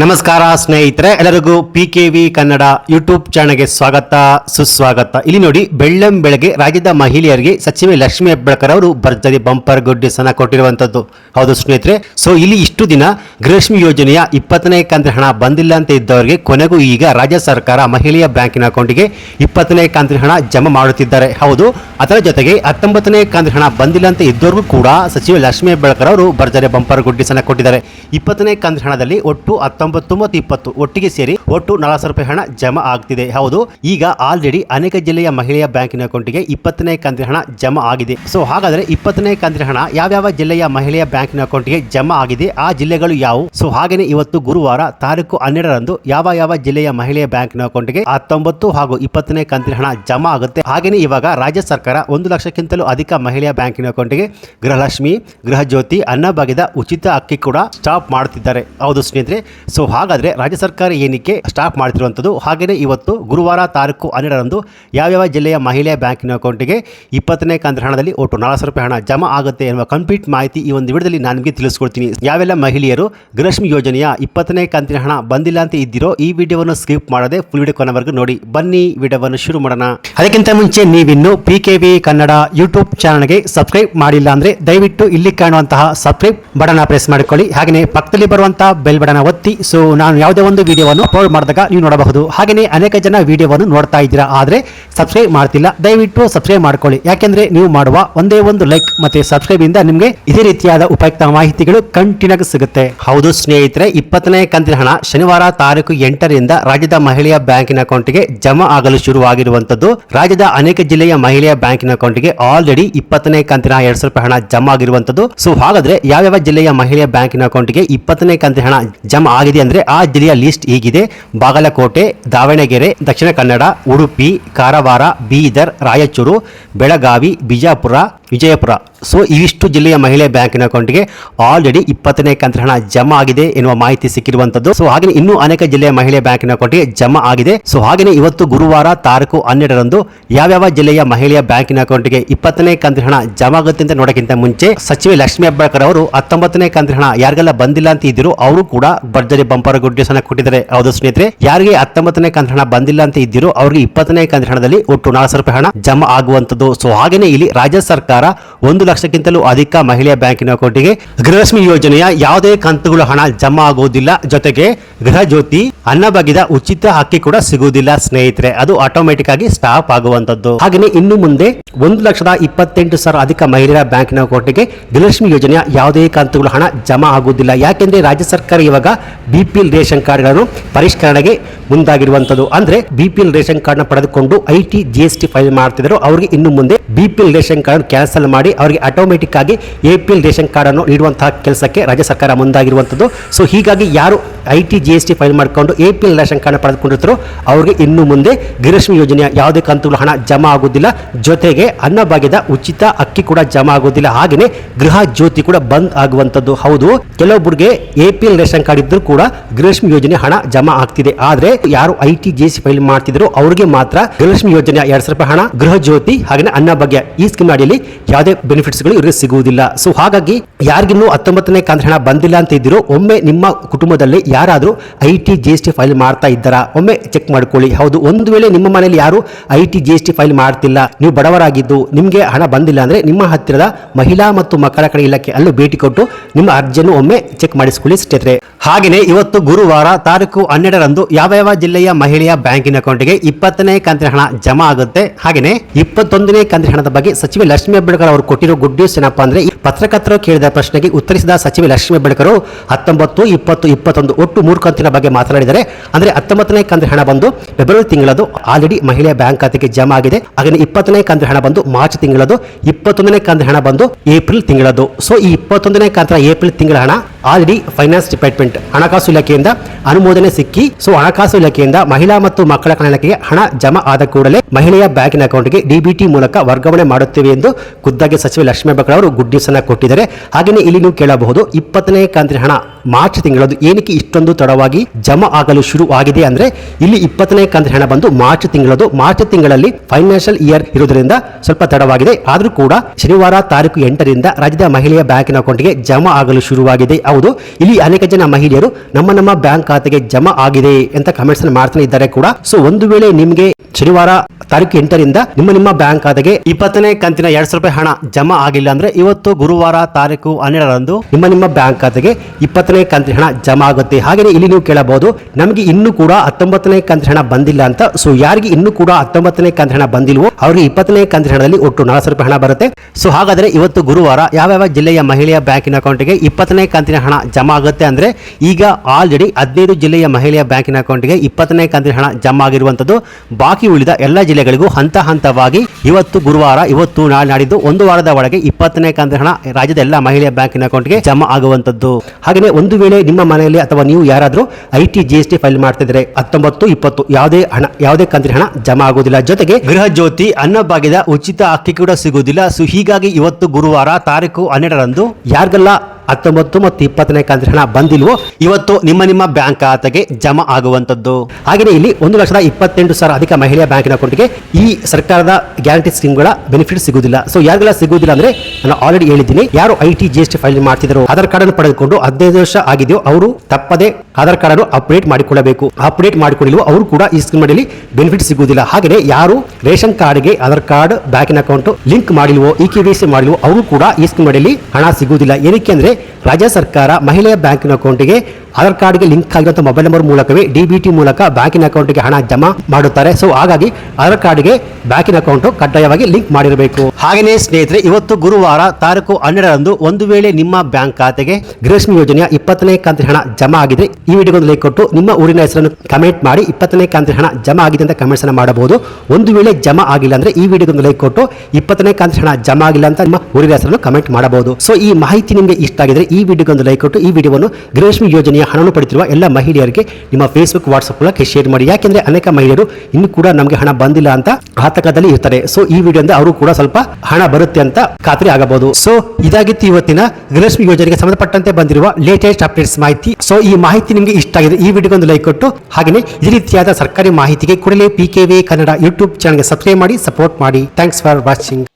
ನಮಸ್ಕಾರ ಸ್ನೇಹಿತರೆ, ಎಲ್ಲರಿಗೂ P K V Kannada YouTube ಚಾನಲ್ಗೆ ಸ್ವಾಗತ, ಸುಸ್ವಾಗತ. ಇಲ್ಲಿ ನೋಡಿ, ಬೆಳ್ಳಂ ಬೆಳಗ್ಗೆ ರಾಜ್ಯದ ಮಹಿಳೆಯರಿಗೆ ಸಚಿವೆ ಲಕ್ಷ್ಮಿ ಹೆಬ್ಬಾಳ್ಕರ್ ಅವರು ಭರ್ಜರಿ ಬಂಪರ್ ಗುಡ್ಡಿ ಸನ ಕೊಟ್ಟಿರುವಂತದ್ದು. ಹೌದು ಸ್ನೇಹಿತರೆ, ಸೊ ಇಲ್ಲಿ ಇಷ್ಟು ದಿನ ಗೃಹಲಕ್ಷ್ಮಿ ಯೋಜನೆಯ ಇಪ್ಪತ್ತನೇ ಕಂತಿನ ಹಣ ಬಂದಿಲ್ಲ ಅಂತ ಇದ್ದವರಿಗೆ ಕೊನೆಗೂ ಈಗ ರಾಜ್ಯ ಸರ್ಕಾರ ಮಹಿಳೆಯ ಬ್ಯಾಂಕಿನ ಅಕೌಂಟಿಗೆ ಇಪ್ಪತ್ತನೇ ಕಂತಿನ ಹಣ ಜಮಾ ಮಾಡುತ್ತಿದ್ದಾರೆ. ಹೌದು, ಅದರ ಜೊತೆಗೆ ಹತ್ತೊಂಬತ್ತನೇ ಕಂತಿನ ಹಣ ಬಂದಿಲ್ಲ ಅಂತ ಇದ್ದವರಿಗೂ ಕೂಡ ಸಚಿವೆ ಲಕ್ಷ್ಮಿ ಹೆಬ್ಬಾಳ್ಕರ್ ಅವರು ಭರ್ಜರಿ ಬಂಪರ್ ಗುಡ್ಡಿ ಸನ ಕೊಟ್ಟಿದ್ದಾರೆ. ಇಪ್ಪತ್ತನೇ ಕಂತಿನ ಹಣದಲ್ಲಿ ಒಟ್ಟು ಹತ್ತೊಂಬತ್ತು ಮತ್ತು ಇಪ್ಪತ್ತು ಒಟ್ಟಿಗೆ ಸೇರಿ ಒಟ್ಟು ನಾಲ್ಕು ಸಾವಿರ ರೂಪಾಯಿ ಹಣ ಜಮಾ ಆಗ್ತಿದೆ. ಹೌದು, ಈಗ ಆಲ್ರೆಡಿ ಅನೇಕ ಜಿಲ್ಲೆಯ ಮಹಿಳೆಯ ಬ್ಯಾಂಕಿನ ಅಕೌಂಟಿಗೆ ಇಪ್ಪತ್ತನೇ ಕಂತಿನ ಹಣ ಜಮಾ ಆಗಿದೆ. ಸೊ ಹಾಗಾದ್ರೆ ಇಪ್ಪತ್ತನೇ ಕಂತಿನ ಹಣ ಯಾವ್ಯಾವ ಜಿಲ್ಲೆಯ ಮಹಿಳೆಯ ಬ್ಯಾಂಕಿನ ಅಕೌಂಟ್ಗೆ ಜಮಾ ಆಗಿದೆ, ಆ ಜಿಲ್ಲೆಗಳು ಯಾವುವು? ಸೊ ಹಾಗೇನೆ ಇವತ್ತು ಗುರುವಾರ ತಾರೀಕು ಹನ್ನೆರಡರಂದು ಯಾವ ಯಾವ ಜಿಲ್ಲೆಯ ಮಹಿಳೆಯ ಬ್ಯಾಂಕಿನ ಅಕೌಂಟ್ಗೆ ಹತ್ತೊಂಬತ್ತು ಹಾಗೂ ಇಪ್ಪತ್ತನೇ ಕಂತಿನ ಹಣ ಜಮಾ ಆಗುತ್ತೆ? ಹಾಗೇನೆ ಇವಾಗ ರಾಜ್ಯ ಸರ್ಕಾರ ಒಂದು ಲಕ್ಷಕ್ಕಿಂತಲೂ ಅಧಿಕ ಮಹಿಳೆಯ ಬ್ಯಾಂಕಿನ ಅಕೌಂಟ್ಗೆ ಗೃಹಲಕ್ಷ್ಮಿ, ಗೃಹಜ್ಯೋತಿ, ಅನ್ನಭಾಗ್ಯದ ಉಚಿತ ಅಕ್ಕಿ ಕೂಡ ಸ್ಟಾಪ್ ಮಾಡುತ್ತಿದ್ದಾರೆ ಹೌದು ಸ್ನೇಹಿತರೆ ಸೊ ಹಾಗಾದ್ರೆ ರಾಜ್ಯ ಸರ್ಕಾರ ಏನಕ್ಕೆ ಸ್ಟಾಪ್ ಮಾಡ್ತಿರುವಂಥದ್ದು? ಹಾಗೆಯೇ ಇವತ್ತು ಗುರುವಾರ ತಾರೀಕು ಹನ್ನೆರಡರಂದು ಯಾವ್ಯಾವ ಜಿಲ್ಲೆಯ ಮಹಿಳೆಯ ಬ್ಯಾಂಕಿನ ಅಕೌಂಟಿಗೆ ಇಪ್ಪತ್ತನೇ ಕಂತಿನ ಹಣದಲ್ಲಿ ಒಟ್ಟು ನಾಲ್ಕು ಸಾವಿರ ರೂಪಾಯಿ ಹಣ ಜಮಾ ಆಗುತ್ತೆ ಎನ್ನುವ ಕಂಪ್ಲೀಟ್ ಮಾಹಿತಿ ಈ ಒಂದು ವಿಡಿಯೋದಲ್ಲಿ ನಾನು ನಿಮಗೆ ತಿಳಿಸ್ಕೊಡ್ತೀನಿ. ಯಾವೆಲ್ಲ ಮಹಿಳೆಯರು ಗೃಹಲಕ್ಷ್ಮಿ ಯೋಜನೆಯ ಇಪ್ಪತ್ತನೇ ಕಂತಿನ ಹಣ ಬಂದಿಲ್ಲ ಅಂತ ಇದ್ದಿರೋ ಈ ವಿಡಿಯೋವನ್ನು ಸ್ಕಿಪ್ ಮಾಡದೆ ಫುಲ್ ವಿಡಿಯೋ ಕೊನೆವರೆಗೂ ನೋಡಿ. ಬನ್ನಿ, ವಿಡಿಯೋವನ್ನು ಶುರು ಮಾಡೋಣ. ಅದಕ್ಕಿಂತ ಮುಂಚೆ ನೀವಿನ್ನು P K V Kannada YouTube ಚಾನಲ್ಗೆ ಸಬ್ಸ್ಕ್ರೈಬ್ ಮಾಡಿಲ್ಲ ಅಂದ್ರೆ ದಯವಿಟ್ಟು ಇಲ್ಲಿ ಕಾಣುವಂತಹ ಸಬ್ಸ್ಕ್ರೈಬ್ ಬಟನ್ ಪ್ರೆಸ್ ಮಾಡಿಕೊಳ್ಳಿ. ಹಾಗೆಯೇ ಪಕ್ಕದಲ್ಲಿ ಬರುವಂತಹ ಬೆಲ್ ಬಟನ್ ಒತ್ತಿ ಸೊ ನಾನು ಯಾವುದೇ ಒಂದು ವಿಡಿಯೋವನ್ನು ಅಪ್ಲೋಡ್ ಮಾಡಿದಾಗ ನೀವು ನೋಡಬಹುದು. ಹಾಗೆಯೇ ಅನೇಕ ಜನ ವಿಡಿಯೋವನ್ನು ನೋಡ್ತಾ ಇದ್ದೀರಾ ಆದರೆ ಸಬ್ಸ್ಕ್ರೈಬ್ ಮಾಡ್ತಿಲ್ಲ. ದಯವಿಟ್ಟು ಸಬ್ಸ್ಕ್ರೈಬ್ ಮಾಡ್ಕೊಳ್ಳಿ. ಯಾಕೆಂದರೆ ನೀವು ಮಾಡುವ ಒಂದೇ ಒಂದು ಲೈಕ್ ಮತ್ತೆ ಸಬ್ಸ್ಕ್ರೈಬ್ ಇಂದ ನಿಮಗೆ ಇದೇ ರೀತಿಯಾದ ಉಪಯುಕ್ತ ಮಾಹಿತಿಗಳು ಕಂಟಿನ್ಯೂ ಸಿಗುತ್ತೆ. ಹೌದು ಸ್ನೇಹಿತರೆ, ಇಪ್ಪತ್ತನೇ ಕಂತಿನ ಹಣ ಶನಿವಾರ ತಾರೀಕು ಎಂಟರಿಂದ ರಾಜ್ಯದ ಮಹಿಳೆಯ ಬ್ಯಾಂಕಿನ ಅಕೌಂಟ್ಗೆ ಜಮಾ ಆಗಲು ಶುರುವಾಗಿರುವಂತದ್ದು ರಾಜ್ಯದ ಅನೇಕ ಜಿಲ್ಲೆಯ ಮಹಿಳೆಯ ಬ್ಯಾಂಕಿನ ಅಕೌಂಟ್ಗೆ ಆಲ್ರೆಡಿ ಇಪ್ಪತ್ತನೇ ಕಂತಿನ ಎರಡ್ ಸಾವಿರ ರೂಪಾಯಿ ಹಣ ಜಮಾ ಆಗಿರುವಂತದ್ದು ಸೊ ಹಾಗಾದ್ರೆ ಯಾವ್ಯಾವ ಜಿಲ್ಲೆಯ ಮಹಿಳೆಯ ಬ್ಯಾಂಕಿನ ಅಕೌಂಟ್ಗೆ ಇಪ್ಪತ್ತನೇ ಕಂತಿನ ಹಣ ಜಮಾ ಆಗಿದೆ ಅಂದ್ರೆ ಆ ಜಿಲ್ಲೆಯ ಲಿಸ್ಟ್ ಹೀಗಿದೆ. ಬಾಗಲಕೋಟೆ, ದಾವಣಗೆರೆ, ದಕ್ಷಿಣ ಕನ್ನಡ, ಉಡುಪಿ, ಕಾರವಾರ, ಬೀದರ್, ರಾಯಚೂರು, ಬೆಳಗಾವಿ, ಬಿಜಾಪುರ ವಿಜಯಪುರ. ಸೊ, ಇವಿಷ್ಟು ಜಿಲ್ಲೆಯ ಮಹಿಳೆ ಬ್ಯಾಂಕಿನ ಅಕೌಂಟ್ಗೆ ಆಲ್ರೆಡಿ ಇಪ್ಪತ್ತನೇ ಕಂತ್ರ ಹಣ ಜಮಾ ಆಗಿದೆ ಎನ್ನುವ ಮಾಹಿತಿ ಸಿಕ್ಕಿರುವಂತದ್ದು. ಸೊ ಹಾಗೆ ಇನ್ನೂ ಅನೇಕ ಜಿಲ್ಲೆಯ ಮಹಿಳೆ ಬ್ಯಾಂಕಿನ ಅಕೌಂಟ್ಗೆ ಜಮಾ ಆಗಿದೆ. ಸೊ ಹಾಗೆ ಇವತ್ತು ಗುರುವಾರ ತಾರೀಕು ಹನ್ನೆರಡರಂದು ಯಾವ್ಯಾವ ಜಿಲ್ಲೆಯ ಮಹಿಳೆಯ ಬ್ಯಾಂಕಿನ ಅಕೌಂಟ್ಗೆ ಇಪ್ಪತ್ತನೇ ಕಂತ್ರ ಹಣ ಜಮಾ ಆಗುತ್ತೆ ಅಂತ ನೋಡೋಕ್ಕಿಂತ ಮುಂಚೆ ಸಚಿವೆ ಲಕ್ಷ್ಮೀ ಹೆಬ್ಬಾಳ್ಕರ್ ಅವರು ಹತ್ತೊಂಬತ್ತನೇ ಕಂತ್ರ ಹಣ ಯಾರಿಗೆಲ್ಲ ಬಂದಿಲ್ಲ ಅಂತ ಇದ್ದರು ಅವರು ಕೂಡ ಭರ್ಜರಿ ಬಂಪರ್ ಗುಡ್ ಕೊಟ್ಟಿದ್ದಾರೆ. ಹೌದು ಸ್ನೇಹಿತರೆ, ಯಾರಿಗೆ ಹತ್ತೊಂಬತ್ತನೇ ಕಂತ್ರ ಹಣ ಬಂದಿಲ್ಲ ಅಂತ ಇದ್ದಿರೋ ಅವರಿಗೆ ಇಪ್ಪತ್ತನೇ ಕಂತ್ರ ಹಣದಲ್ಲಿ ಒಟ್ಟು ನಾಲ್ಕು ಸಾವಿರ ರೂಪಾಯಿ ಹಣ ಜಮಾ ಆಗುವಂತದ್ದು. ಸೊ ಹಾಗೆಯೇ ಇಲ್ಲಿ ರಾಜ್ಯ ಸರ್ಕಾರ ಒಂದು ಲಕ್ಷಕ್ಕಿಂತಲೂ ಅಧಿಕ ಮಹಿಳೆಯ ಬ್ಯಾಂಕಿನ ಅಕೌಂಟಿಗೆ ಗೃಹಲಕ್ಷ್ಮಿ ಯೋಜನೆಯ ಯಾವುದೇ ಕಂತುಗಳು ಹಣ ಜಮಾ ಆಗುವುದಿಲ್ಲ. ಜೊತೆಗೆ ಗೃಹ ಜ್ಯೋತಿ ಅನ್ನಭಾಗ್ಯದ ಉಚಿತ ಅಕ್ಕಿ ಕೂಡ ಸಿಗುವುದಿಲ್ಲ ಸ್ನೇಹಿತರೆ. ಅದು ಆಟೋಮೆಟಿಕ್ ಆಗಿ ಸ್ಟಾಪ್ ಆಗುವಂತದ್ದು ಹಾಗೆ ಇನ್ನು ಮುಂದೆ ಒಂದು ಲಕ್ಷದ ಇಪ್ಪತ್ತೆಂಟು ಸಾವಿರ ಅಧಿಕ ಮಹಿಳೆಯರ ಬ್ಯಾಂಕಿನ ಅಕೌಂಟಿಗೆ ಗೃಹಲಕ್ಷ್ಮಿ ಯೋಜನೆಯ ಯಾವುದೇ ಕಂತುಗಳು ಹಣ ಜಮಾ ಆಗುವುದಿಲ್ಲ. ಯಾಕೆಂದ್ರೆ ರಾಜ್ಯ ಸರ್ಕಾರ ಇವಾಗ ಬಿಪಿಎಲ್ ರೇಷನ್ ಕಾರ್ಡ್ಗಳನ್ನು ಪರಿಷ್ಕರಣೆಗೆ ಮುಂದಾಗಿರುವಂತದ್ದು ಅಂದ್ರೆ ಬಿಪಿಎಲ್ ರೇಷನ್ ಕಾರ್ಡ್ನ ಪಡೆದುಕೊಂಡು ಐಟಿ ಜಿಎಸ್ಟಿ ಫೈಲ್ ಮಾಡ್ತಿದ್ರು ಅವರಿಗೆ ಇನ್ನು ಮುಂದೆ ಬಿಪಿಎಲ್ ರೇಷನ್ ಕಾರ್ಡ್ ಕ್ಯಾನ್ಸಲ್ ಮಾಡಿ ಅವರಿಗೆ ಆಟೋಮೆಟಿಕ್ ಆಗಿ ಎಪಿಎಲ್ ರೇಷನ್ ಕಾರ್ಡನ್ನು ನೀಡುವಂತಹ ಕೆಲಸಕ್ಕೆ ರಾಜ್ಯ ಸರ್ಕಾರ ಮುಂದಾಗಿರುವಂಥದ್ದು. ಸೊ ಹೀಗಾಗಿ ಯಾರು I T G S T file ಮಾಡಿಕೊಂಡು A P L ration card ಪಡೆದುಕೊಂಡಿರ್ತಾರೋ ಅವರಿಗೆ ಇನ್ನು ಮುಂದೆ ಗೃಹಲಕ್ಷ್ಮಿ ಯೋಜನೆಯ ಯಾವುದೇ ಕಂತುಗಳು ಹಣ ಜಮಾ ಆಗುವುದಿಲ್ಲ ಜೊತೆಗೆ ಅನ್ನಭಾಗ್ಯದ ಉಚಿತ ಅಕ್ಕಿ ಕೂಡ ಜಮಾ ಆಗುವುದಿಲ್ಲ ಹಾಗೆಯೇ ಗೃಹ ಜ್ಯೋತಿ ಕೂಡ ಬಂದ್ ಆಗುವಂಥದ್ದು. ಹೌದು. ಕೆಲವೊಬ್ಬರಿಗೆ A P L ration card ಇದ್ದರೂ ಕೂಡ ಗೃಹಲಕ್ಷ್ಮಿ ಯೋಜನೆ ಹಣ ಜಮಾ ಆಗ್ತಿದೆ. ಆದರೆ ಯಾರು I T G S T file ಮಾಡ್ತಿದ್ರು ಅವರಿಗೆ ಮಾತ್ರ ಗೃಹಲಕ್ಷ್ಮಿ ಯೋಜನೆಯ ಎರಡು ಸಾವಿರ ರೂಪಾಯಿ ಹಣ, ಗೃಹ ಜ್ಯೋತಿ ಹಾಗೆಯೇ ಅನ್ನಭಾಗ್ಯ ಈ ಸ್ಕೀಮ್ ಅಡಿಯಲ್ಲಿ ಯಾವುದೇ ಬೆನಿಫಿಟ್ಸ್ಗಳು ಇವರಿಗೆ ಸಿಗುವುದಿಲ್ಲ. ಸೊ ಹಾಗಾಗಿ ಯಾರಿಗಿನ್ನೂ ಹತ್ತೊಂಬತ್ತನೇ ಕಂತು ಹಣ ಬಂದಿಲ್ಲ ಅಂತ ಇದ್ದೀರೋ, ಒಮ್ಮೆ ನಿಮ್ಮ ಕುಟುಂಬದಲ್ಲಿ ಯಾರಾದರೂ I T G S T file ಮಾಡ್ತಾ ಇದ್ದಾರಾ? ಒಮ್ಮೆ ಚೆಕ್ ಮಾಡ್ಕೊಳ್ಳಿ. ಹೌದು, ಒಂದು ವೇಳೆ ನಿಮ್ಮ ಮನೆಯಲ್ಲಿ ಯಾರು I T G S T file ಮಾಡ್ತಿಲ್ಲ, ನೀವು ಬಡವರಾಗಿದ್ದು, ನಿಮಗೆ ಹಣ ಬಂದಿಲ್ಲ ಅಂದರೆ ನಿಮ್ಮ ಹತ್ತಿರದ ಮಹಿಳಾ ಮತ್ತು ಮಕ್ಕಳ ಕಡೆ ಇಲಾಖೆ ಅಲ್ಲೂ ಭೇಟಿ ಕೊಟ್ಟು ನಿಮ್ಮ ಅರ್ಜಿಯನ್ನು ಒಮ್ಮೆ ಚೆಕ್ ಮಾಡಿಸ್ಕೊಳ್ಳಿ ಸ್ನೇಹಿತರೆ. ಹಾಗೆಯೇ ಇವತ್ತು ಗುರುವಾರ ತಾರೀಕು ಹನ್ನೆರಡರಂದು ಯಾವ ಯಾವ ಜಿಲ್ಲೆಯ ಮಹಿಳೆಯ ಬ್ಯಾಂಕಿನ ಅಕೌಂಟ್ಗೆ ಇಪ್ಪತ್ತನೇ ಕಂತಿನ ಹಣ ಜಮಾ ಆಗುತ್ತೆ? ಹಾಗೆಯೇ ಇಪ್ಪತ್ತೊಂದನೇ ಕಂತಿನ ಹಣದ ಬಗ್ಗೆ ಸಚಿವೆ ಲಕ್ಷ್ಮೀ ಹೆಬ್ಬಾಳ್ಕರ್ ಅವರು ಕೊಟ್ಟಿರೋ ಗುಡ್ ನ್ಯೂಸ್ ಏನಪ್ಪಾ ಅಂದ್ರೆ ಪತ್ರಕರ್ತರು ಕೇಳಿದ ಪ್ರಶ್ನೆಗೆ ಉತ್ತರಿಸಿದ ಸಚಿವೆ ಲಕ್ಷ್ಮೀ ಹೆಬ್ಬಾಳ್ಕರ್ ಹತ್ತೊಂಬತ್ತು, ಇಪ್ಪತ್ತು, ಇಪ್ಪತ್ತೊಂದು, ಒಟ್ಟು ಮೂರು ಕಂತಿನ ಬಗ್ಗೆ ಮಾತನಾಡಿದರೆ ಅಂದ್ರೆ ಹತ್ತೊಂಬತ್ತನೇ ಕಂತಿನ ಹಣ ಬಂದು ಫೆಬ್ರವರಿ ತಿಂಗಳದು ಆಲ್ರೆಡಿ ಮಹಿಳೆಯ ಬ್ಯಾಂಕ್ ಖಾತೆಗೆ ಜಮಾ ಆಗಿದೆ. ಹಾಗೆ ಇಪ್ಪತ್ತನೇ ಕಂತಿನ ಹಣ ಬಂದು ಮಾರ್ಚ್ ತಿಂಗಳದು ಇಪ್ಪತ್ತೊಂದನೇ ಕಂತಿನ ಹಣ ಬಂದು ಏಪ್ರಿಲ್ ತಿಂಗಳದು ಸೊ ಈ ಇಪ್ಪತ್ತೊಂದನೇ ಕಂತಿನ ಏಪ್ರಿಲ್ ತಿಂಗಳ ಹಣ ಆಲ್ರೆಡಿ ಫೈನಾನ್ಸ್ ಡಿಪಾರ್ಟ್ಮೆಂಟ್ ಹಣಕಾಸು ಇಲಾಖೆಯಿಂದ ಅನುಮೋದನೆ ಸಿಕ್ಕಿ, ಸೊ ಹಣಕಾಸು ಇಲಾಖೆಯಿಂದ ಮಹಿಳಾ ಮತ್ತು ಮಕ್ಕಳ ಕಲ್ಯಾಣಕ್ಕೆ ಹಣ ಜಮಾ ಆದ ಕೂಡಲೇ ಮಹಿಳೆಯ ಬ್ಯಾಂಕಿನ ಅಕೌಂಟ್ಗೆ ಡಿಬಿಟಿ ಮೂಲಕ ವರ್ಗಾವಣೆ ಮಾಡುತ್ತೇವೆ ಎಂದು ಖುದ್ದಾಗಿ ಸಚಿವೆ ಲಕ್ಷ್ಮೀ ಬಕ್ರ ಅವರು ಗುಡ್ ನ್ಯೂಸ್ ಅನ್ನ ಕೊಟ್ಟಿದ್ದಾರೆ. ಹಾಗೆಯೇ ಇಲ್ಲಿ ನೀವು ಕೇಳಬಹುದು, ಇಪ್ಪತ್ತನೇ ಕಂತಿನ ಹಣ ಮಾರ್ಚ್ ತಿಂಗಳದು ಏನಕ್ಕೆ ಇಷ್ಟೊಂದು ತಡವಾಗಿ ಜಮಾ ಆಗಲು ಶುರು ಆಗಿದೆ ಅಂದ್ರೆ ಇಲ್ಲಿ ಇಪ್ಪತ್ತನೇ ಕಂತಿನ ಹಣ ಬಂದು ಮಾರ್ಚ್ ತಿಂಗಳದು ಮಾರ್ಚ್ ತಿಂಗಳಲ್ಲಿ ಫೈನಾನ್ಷಿಯಲ್ ಇಯರ್ ಇರುವುದರಿಂದ ಸ್ವಲ್ಪ ತಡವಾಗಿದೆ. ಆದರೂ ಕೂಡ ಶನಿವಾರ ತಾರೀಕು ಎಂಟರಿಂದ ರಾಜ್ಯದ ಮಹಿಳೆಯ ಬ್ಯಾಂಕಿನ ಅಕೌಂಟ್ಗೆ ಜಮಾ ಆಗಲು ಶುರುವಾಗಿದೆ. ಹೌದು, ಇಲ್ಲಿ ಅನೇಕ ಜನ ಮಹಿಳೆಯರು ನಮ್ಮ ನಮ್ಮ ಬ್ಯಾಂಕ್ ಖಾತೆಗೆ ಜಮಾ ಆಗಿದೆ ಅಂತ ಕಮೆಂಟ್ಸ್ ಮಾಡ್ತಾನೆ ಇದ್ದಾರೆ ಕೂಡ. ಸೊ ಒಂದು ವೇಳೆ ನಿಮಗೆ ಶನಿವಾರ ತಾರೀಕು ಎಂಟರಿಂದ ನಿಮ್ಮ ನಿಮ್ಮ ಬ್ಯಾಂಕ್ ಖಾತೆಗೆ ಇಪ್ಪತ್ತನೇ ಕಂತಿನ ಎರಡ್ ಸಾವಿರ ರೂಪಾಯಿ ಹಣ ಜಮಾ ಆಗಿಲ್ಲ ಅಂದ್ರೆ ಇವತ್ತು ಗುರುವಾರ ತಾರೀಕು ಹನ್ನೆರಡರಂದು ನಿಮ್ಮ ನಿಮ್ಮ ಬ್ಯಾಂಕ್ ಖಾತೆಗೆ ಇಪ್ಪತ್ತನೇ ಕಂತಿನ ಹಣ ಜಮಾ ಆಗುತ್ತೆ. ಹಾಗೆಯೇ ಇಲ್ಲಿ ನೀವು ಕೇಳಬಹುದು, ನಮಗೆ ಇನ್ನೂ ಕೂಡ ಹತ್ತೊಂಬತ್ತನೇ ಕಂತಿನ ಹಣ ಬಂದಿಲ್ಲ ಅಂತ. ಸೊ ಯಾರಿಗೆ ಇನ್ನೂ ಕೂಡ ಹತ್ತೊಂಬತ್ತನೇ ಕಂತಿನ ಹಣ ಬಂದಿಲ್ವೋ, ಅವರಿಗೆ ಇಪ್ಪತ್ತನೇ ಕಂತಿನ ಹಣದಲ್ಲಿ ಒಟ್ಟು ನಾಲ್ಕು ಸಾವಿರ ರೂಪಾಯಿ ಹಣ ಬರುತ್ತೆ. ಸೊ ಹಾಗಾದ್ರೆ ಇವತ್ತು ಗುರುವಾರ ಯಾವ್ಯಾವ ಜಿಲ್ಲೆಯ ಮಹಿಳೆಯ ಬ್ಯಾಂಕಿನ ಅಕೌಂಟ್ಗೆ ಇಪ್ಪತ್ತನೇ ಕಂತಿನ ಹಣ ಜಮಾ ಆಗುತ್ತೆ ಅಂದ್ರೆ ಈಗ ಆಲ್ರೆಡಿ ಹದಿನೈದು ಜಿಲ್ಲೆಯ ಮಹಿಳೆಯ ಬ್ಯಾಂಕಿನ ಅಕೌಂಟ್ಗೆ ಇಪ್ಪತ್ತನೇ ಕಂತಿನ ಹಣ ಜಮಾ ಆಗಿರುವಂತದ್ದು ಬಾಕಿ ಉಳಿದ ಎಲ್ಲ ಜಿಲ್ಲೆಗಳಿಗೂ ಹಂತ ಹಂತವಾಗಿ ಇವತ್ತು ಗುರುವಾರ, ಇವತ್ತು ನಾಳೆ ನಾಡಿದ್ದು ಒಂದು ವಾರದ ಒಳಗೆ ಇಪ್ಪತ್ತನೇ ಕಂತು ಹಣ ರಾಜ್ಯದ ಎಲ್ಲ ಮಹಿಳೆಯ ಬ್ಯಾಂಕಿನ ಅಕೌಂಟ್ಗೆ ಜಮಾ ಆಗುವಂತದ್ದು ಹಾಗೆಯೇ ಒಂದು ವೇಳೆ ನಿಮ್ಮ ಮನೆಯಲ್ಲಿ ಅಥವಾ ನೀವು ಯಾರಾದರೂ I T G S T file ಮಾಡ್ತಿದ್ರೆ ಹತ್ತೊಂಬತ್ತು, ಇಪ್ಪತ್ತು ಯಾವುದೇ ಹಣ, ಯಾವುದೇ ಕಂತಿನ ಹಣ ಜಮಾ ಆಗುವುದಿಲ್ಲ. ಜೊತೆಗೆ ಗೃಹ ಜ್ಯೋತಿ ಅನ್ನಭಾಗ್ಯದ ಉಚಿತ ಅಕ್ಕಿ ಕೂಡ ಸಿಗುವುದಿಲ್ಲ. ಸೊ ಹೀಗಾಗಿ ಇವತ್ತು ಗುರುವಾರ ತಾರೀಕು ಹನ್ನೆರಡರಂದು ಯಾರಿಗೆಲ್ಲ ಹತ್ತೊಂಬತ್ತು ಮತ್ತು ಇಪ್ಪತ್ತನೇ ಕಂತಿನ ಹಣ ಬಂದಿಲ್ವೋ, ಇವತ್ತು ನಿಮ್ಮ ನಿಮ್ಮ ಬ್ಯಾಂಕ್ ಖಾತೆಗೆ ಜಮಾ ಆಗುವಂತದ್ದು ಹಾಗೆಯೇ ಇಲ್ಲಿ ಒಂದು ಲಕ್ಷದ ಇಪ್ಪತ್ತೆಂಟು ಸಾವಿರ ಅಧಿಕ ಮಹಿಳೆಯ ಬ್ಯಾಂಕಿನ ಅಕೌಂಟ್ಗೆ ಈ ಸರ್ಕಾರದ ಗ್ಯಾರಂಟಿ ಸ್ಕೀಮ್ಗಳ ಬೆನಿಫಿಟ್ ಸಿಗುವುದಿಲ್ಲ. ಸೊ ಯಾರಿಗೆಲ್ಲ ಸಿಗುವುದಿಲ್ಲ ಅಂದ್ರೆ ನಾನು ಆಲ್ರೆಡಿ ಹೇಳಿದ್ದೀನಿ, ಯಾರು I T, G S T file ಮಾಡ್ತಿದ್ರು ಆಧಾರ್ ಕಾರ್ಡ್ ಅನ್ನು ಪಡೆದುಕೊಂಡು ಹದಿನೈದು ವರ್ಷ ಆಗಿದೆಯೋ, ಅವರು ತಪ್ಪದೆ ಆಧಾರ್ ಕಾರ್ಡ್ ಅನ್ನು ಅಪ್ಡೇಟ್ ಮಾಡಿಕೊಳ್ಳಬೇಕು. ಅಪ್ಡೇಟ್ ಮಾಡಿಕೊಂಡಿಲ್ವೋ, ಅವರು ಕೂಡ ಈ ಸ್ಕೀಮ್ ಅಡಿಯಲ್ಲಿ ಬೆನಿಫಿಟ್ ಸಿಗುವುದಿಲ್ಲ. ಹಾಗೆಯೇ ಯಾರು ರೇಷನ್ ಕಾರ್ಡ್ಗೆ ಆಧಾರ್ ಕಾರ್ಡ್, ಬ್ಯಾಂಕಿನ ಅಕೌಂಟ್ ಲಿಂಕ್ ಮಾಡಿಲ್ವೋ, ಇ ಕೆ ಸಿ ಮಾಡಿಲ್ವೋ, ಅವರು ಕೂಡ ಈ ಸ್ಕೀಮ್ ಅಡಿಯಲ್ಲಿ ಹಣ ಸಿಗುವುದಿಲ್ಲ. ಏನಕ್ಕೆ ಅಂದ್ರೆ ರಾಜ್ಯ ಸರ್ಕಾರ ಮಹಿಳೆಯ ಬ್ಯಾಂಕಿನ ಅಕೌಂಟಿಗೆ ಆಧಾರ್ ಕಾರ್ಡ್ಗೆ ಲಿಂಕ್ ಆಗಿರುವಂಥ ಮೊಬೈಲ್ ನಂಬರ್ ಮೂಲಕವೇ ಡಿ ಬಿ ಟಿ ಮೂಲಕ ಬ್ಯಾಂಕಿನ ಅಕೌಂಟ್ಗೆ ಹಣ ಜಮಾ ಮಾಡುತ್ತಾರೆ. ಸೊ, ಹಾಗಾಗಿ ಆಧಾರ್ ಕಾರ್ಡ್ಗೆ ಬ್ಯಾಂಕಿನ ಅಕೌಂಟ್ ಕಡ್ಡಾಯವಾಗಿ ಲಿಂಕ್ ಮಾಡಿರಬೇಕು. ಹಾಗೆಯೇ ಸ್ನೇಹಿತರೆ, ಇವತ್ತು ಗುರುವಾರ ತಾರೀಕು ಹನ್ನೆರಡರಂದು ಒಂದು ವೇಳೆ ನಿಮ್ಮ ಬ್ಯಾಂಕ್ ಖಾತೆಗೆ ಗೃಹಲಕ್ಷ್ಮಿ ಯೋಜನೆಯ ಇಪ್ಪತ್ತನೇ ಕಂತಿನ ಹಣ ಜಮಾ ಆಗಿದೆ. ಈ ವಿಡಿಯೋಗೊಂದು ಲೈಕ್ ಕೊಟ್ಟು ನಿಮ್ಮ ಊರಿನ ಹೆಸರನ್ನು ಕಮೆಂಟ್ ಮಾಡಿ ಇಪ್ಪತ್ತನೇ ಕಂತಿನ ಹಣ ಜಮಾ ಆಗಿದೆ ಅಂತ ಕಮೆಂಟ್ಸ್ ಅನ್ನು ಮಾಡಬಹುದು. ಒಂದು ವೇಳೆ ಜಮಾ ಆಗಿಲ್ಲ ಅಂದ್ರೆ ಈ ವಿಡಿಯೋಗೊಂದು ಲೈಕ್ ಕೊಟ್ಟು ಇಪ್ಪತ್ತನೇ ಕಂತಿನ ಹಣ ಜಮಾ ಆಗಿಲ್ಲ ಅಂತ ನಿಮ್ಮ ಊರಿನ ಹೆಸರನ್ನು ಕಮೆಂಟ್ ಮಾಡಬಹುದು. ಸೊ, ಈ ಮಾಹಿತಿ ನಿಮಗೆ ಇಷ್ಟ ಆಗಿದ್ರೆ ಈ ವಿಡಿಯೋಗೊಂದು ಲೈಕ್ ಕೊಟ್ಟು ಈ ವಿಡಿಯೋವನ್ನು ಗೃಹಲಕ್ಷ್ಮಿ ಯೋಜನೆಯ ಹಣವನ್ನು ಪಡೆದಿರುವ ಎಲ್ಲ ಮಹಿಳೆಯರಿಗೆ ನಿಮ್ಮ ಫೇಸ್ಬುಕ್ ವಾಟ್ಸಪ್ ಮೂಲಕ ಶೇರ್ ಮಾಡಿ. ಯಾಕೆಂದ್ರೆ ಅನೇಕ ಮಹಿಳೆಯರು ಇನ್ನು ಕೂಡ ನಮಗೆ ಹಣ ಬಂದಿಲ್ಲ ಅಂತ ಆತಂಕದಲ್ಲಿ ಇರ್ತಾರೆ. ಸೊ ಈ ವಿಡಿಯೋದಿಂದ ಅವರು ಕೂಡ ಸ್ವಲ್ಪ ಹಣ ಬರುತ್ತೆ ಅಂತ ಖಾತ್ರಿ ಆಗಬಹುದು. ಸೊ ಇದಾಗಿತ್ತು ಇವತ್ತಿನ ಗೃಹಲಕ್ಷ್ಮಿ ಯೋಜನೆಗೆ ಸಂಬಂಧಪಟ್ಟಂತೆ ಬಂದಿರುವ ಲೇಟೆಸ್ಟ್ ಅಪ್ಡೇಟ್ಸ್ ಮಾಹಿತಿ. ಸೊ ಈ ಮಾಹಿತಿ ನಿಮಗೆ ಇಷ್ಟ ಆಗಿದೆ ಈ ವಿಡಿಯೋಗೊಂದು ಲೈಕ್ ಕೊಟ್ಟು, ಹಾಗೆಯೇ ಈ ರೀತಿಯಾದ ಸರ್ಕಾರಿ ಮಾಹಿತಿಗೆ ಕೂಡಲೇ P K V Kannada YouTube ಚಾನಲ್ಗೆ ಸಬ್ಸ್ಕ್ರೈಬ್ ಮಾಡಿ ಸಪೋರ್ಟ್ ಮಾಡಿ. Thanks for watching